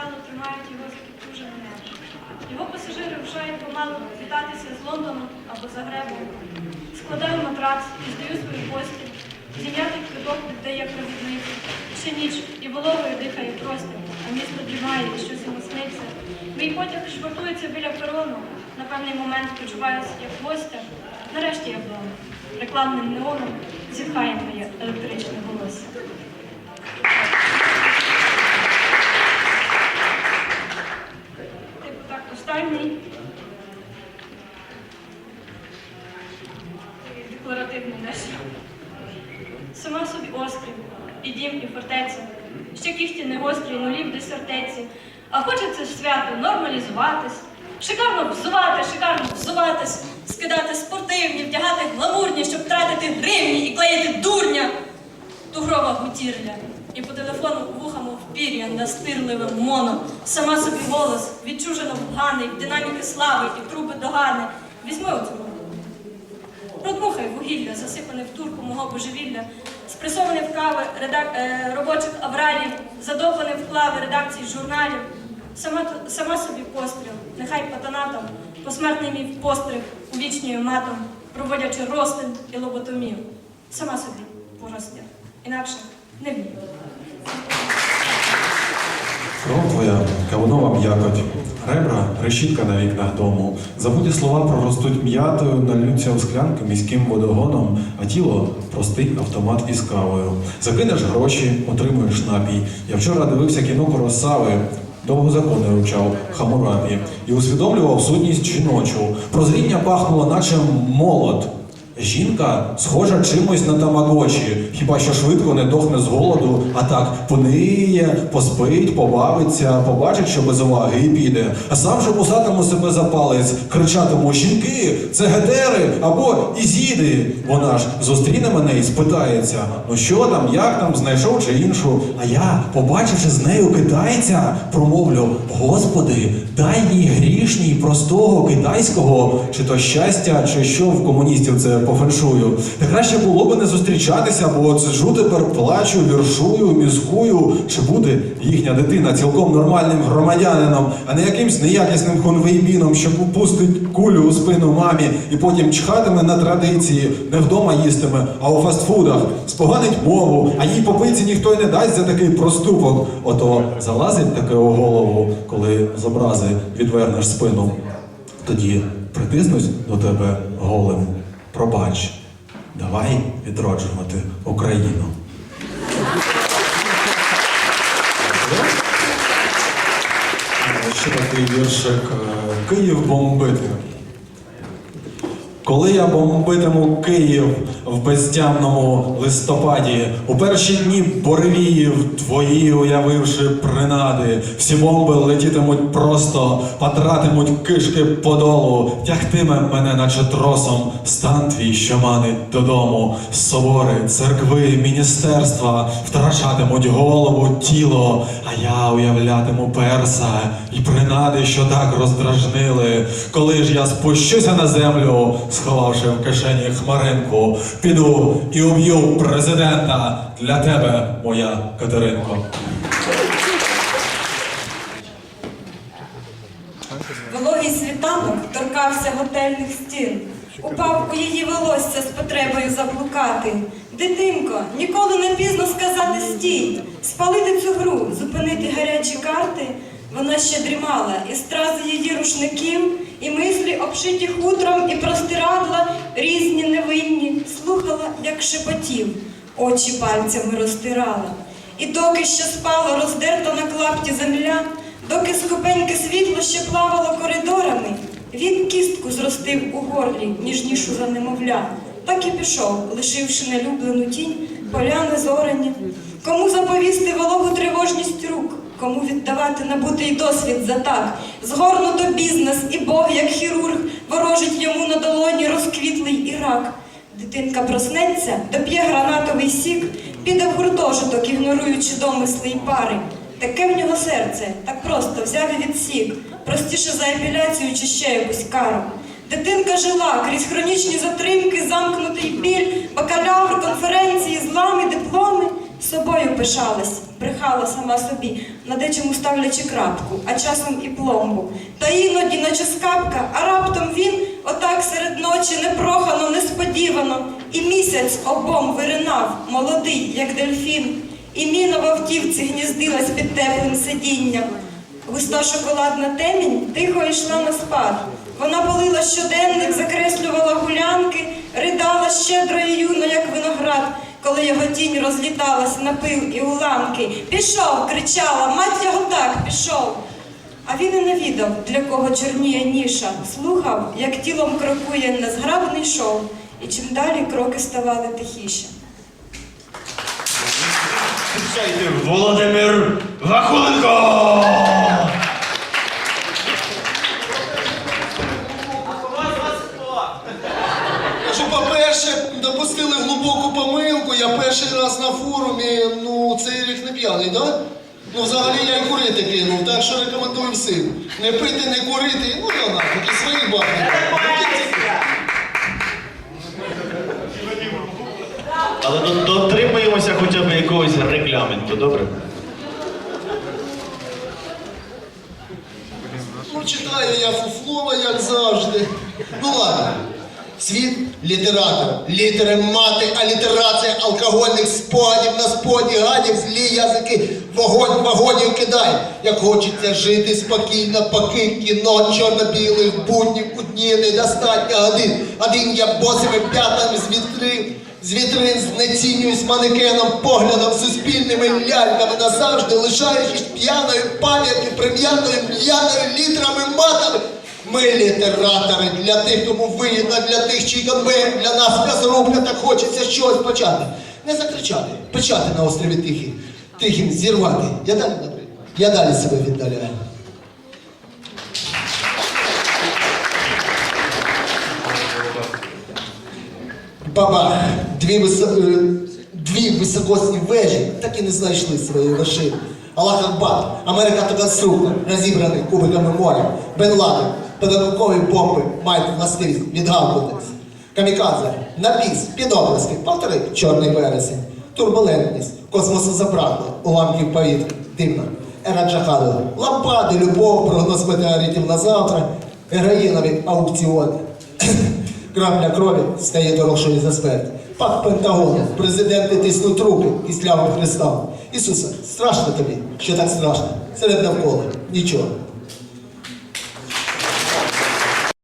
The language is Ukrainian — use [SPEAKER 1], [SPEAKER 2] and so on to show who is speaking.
[SPEAKER 1] вяло тримають його закіптужене небо. Його пасажири вважають помалу вітатися з Лондоном або Загребом. Складаю матрац і здаю свою постіль. Зім'ятий квиток віддає провідниці. Ще ніч і вологою дихає простір, а місто дрімає і щось йому сниться. Мій потяг швартується біля перону. На певний момент почуваюся як гостя. Нарешті я вдома. Рекламним неоном зітхає моє електричне волосся. Типу так, останній. Такий Декларативний несів. Сама собі острів, і дім, і фортеця. Ще кіхті не гострі, нулі в десертеці. А хочеться свято нормалізуватись. Шикарно взувати, шикарно взуватись, скидати спортивні, вдягати гламурні, щоб тратити гривні і клеїти дурня. Тугрова гутірля. І по телефону вухами впір'я настирливим моно. Сама собі голос, відчужено вганий, в динаміки слави і труби догани. Візьми оцю. Продмухай вугілля, засипане в турку мого божевілля, спресований в кави редак... е, робочих авралів, задовбаний в клави редакцій журналів. Сама, сама собі постріл, нехай патанатом, посмертний мій постриг увічнює матом, проводячи розтин і лоботомію. Сама собі поростя. Інакше не вмію.
[SPEAKER 2] Кров твоя, кавунова м'якоть, ребра, решітка на вікнах дому. Забуті слова проростуть м'ятою, нальються у склянки міським водогоном, а тіло простий автомат із кавою. Закинеш гроші, отримуєш напій. Я вчора дивився кіно про Росави. Довго закони вивчав Хамурабі і усвідомлював сутність жіночу. Прозріння пахнуло, наче молот. Жінка схожа чимось на тамагочі, хіба що швидко не дохне з голоду, а так пониє, поспить, побавиться, побачить, що без уваги і піде. А сам же кусатиму себе за палець, кричатиму: жінки, це гетери або ізіди. Вона ж зустріне мене і спитається: ну що там, як там, знайшов чи іншу. А я, побачивши з нею китайця, промовлю: Господи, дай їй грішній простого китайського, чи то щастя, чи що в комуністів це по феншую. Та краще було би не зустрічатися, бо от сиджу тепер плачу, віршую, мізкую, чи буде їхня дитина цілком нормальним громадянином, а не якимсь неякісним хунвейбіном, що пустить кулю у спину мамі і потім чхатиме на традиції, не вдома їстиме, а у фастфудах, споганить мову, а їй попиці ніхто й не дасть за такий проступок. Ото залазить таке у голову, коли з образи відвернеш спину. Тоді притиснусь до тебе голим. Пробач, давай відроджувати Україну. Ще такий віршик Київ бомбити. Коли я бомбитиму Київ в безтямному листопаді, у перші дні буревіїв твої, уявивши принади, всі бомби летітимуть просто, потратимуть кишки подолу, тягтиме мене, наче тросом, стан твій, що манить додому. Собори, церкви, міністерства втрачатимуть голову, тіло, а я уявлятиму перса і принади, що так роздражнили. Коли ж я спущуся на землю, сховавши в кишені хмаринку, піду і уб'ю президента для тебе, моя Катеринко.
[SPEAKER 3] Вологий світанок торкався готельних стін, у її волосся з потребою заблукати. Дитинко, ніколи не пізно сказати стій, спалити цю гру, зупинити гарячі карти. Вона ще дрімала, і стрази її рушників, і мислі, обшиті хутром, і простирадла, різні невинні, слухала, як шепотів, очі пальцями розтирала. І доки ще спала роздерта на клапті земля, доки скупеньке світло ще плавало коридорами, він кістку зростив у горлі, ніжнішу за немовля. Так і пішов, лишивши нелюблену тінь, поляни зорені. Кому заповісти вологу тривожність рук, кому віддавати набутий досвід за так, згорнуто бізнес, і Бог, як хірург, ворожить йому на долоні розквітлий Ірак. Дитинка проснеться, доп'є гранатовий сік, піде в гуртожиток, ігноруючи домисли й пари. Таке в нього серце, так просто взяв і відсік, простіше за епіляцію чи ще якусь кару. Дитинка жила крізь хронічні затримки, замкнутий біль, бакалавр, конференції, злами, дипломи. Собою пишалась, брехала сама собі, на дечому ставлячи крапку, а часом і пломбу. Та іноді, наче скапка, а раптом він, отак серед ночі, непрохано, несподівано, і місяць обом виринав, молодий, як дельфін, і міна в автівці гніздилась під теплим сидінням. Густа шоколадна темінь тихо йшла на спад. Вона полила щоденник, закреслювала гулянки, ридала щедро і юно, як виноград, коли його тінь розліталась на пил і уламки. Пішов, кричала, мать його так, пішов. А він і не відав, для кого чорніє ніша, слухав, як тілом крокує незграбний шов, і чим далі кроки ставали тихіше.
[SPEAKER 4] Володимир Вакуленко!
[SPEAKER 5] Перший раз на форумі, ну, цей рік не п'яний, да? Ну, взагалі я й курити кинув, так що рекомендую всім. Не пити, не курити, ну, да нахуй, і свої бабки.
[SPEAKER 4] Але до- дотримуємося хоча б якогось регламенту, добре?
[SPEAKER 5] Ну, читаю я фуфлова, як завжди. Ну ладно. Світ літератор, літери мати, алітерація, алкогольних спогадів на споді, гадів, злі язики, вогонь вагонів кидай. Як хочеться жити спокійно, поки кіно чорно-білих буднів у дні недостатньо годин. Один я босими п'ятами з вітрин, з вітрин знецінююсь манекеном, поглядом суспільними ляльками назавжди, лишаючись п'яною пам'яттю, прим'яною м'яною літрами матами. Ми літератори для тих, кому вигідно, для тих, чий конвейер для нас м'ясорубка, так хочеться щось почати. Не закричати, почати на острові Тихий. Тихим зірвати. Я далі. Я далі себе віддаляю. Бабах! Дві, висо... е, дві високосні вежі так і не знайшли своєї вершини. Аллах Акбар, Америка то конструктор, розібраний кубиками моря. Бен Ладен, педагогові бомби мають властивість відгавкуватись. Камікадзе, напіс, під обласки, повтори чорний вересень. Турбулентність, космосу забракло, уламків повітря, димно. Ера Джахадова, лампади, любов, прогноз метеоритів на завтра, героїнові аукціони. Крапля крові стає дорожчою за смерть. Пак Пентагону, президенти тиснуть трупи кислявим Христом. Ісусе, страшно тобі, що так страшно. Серед навколо нічого.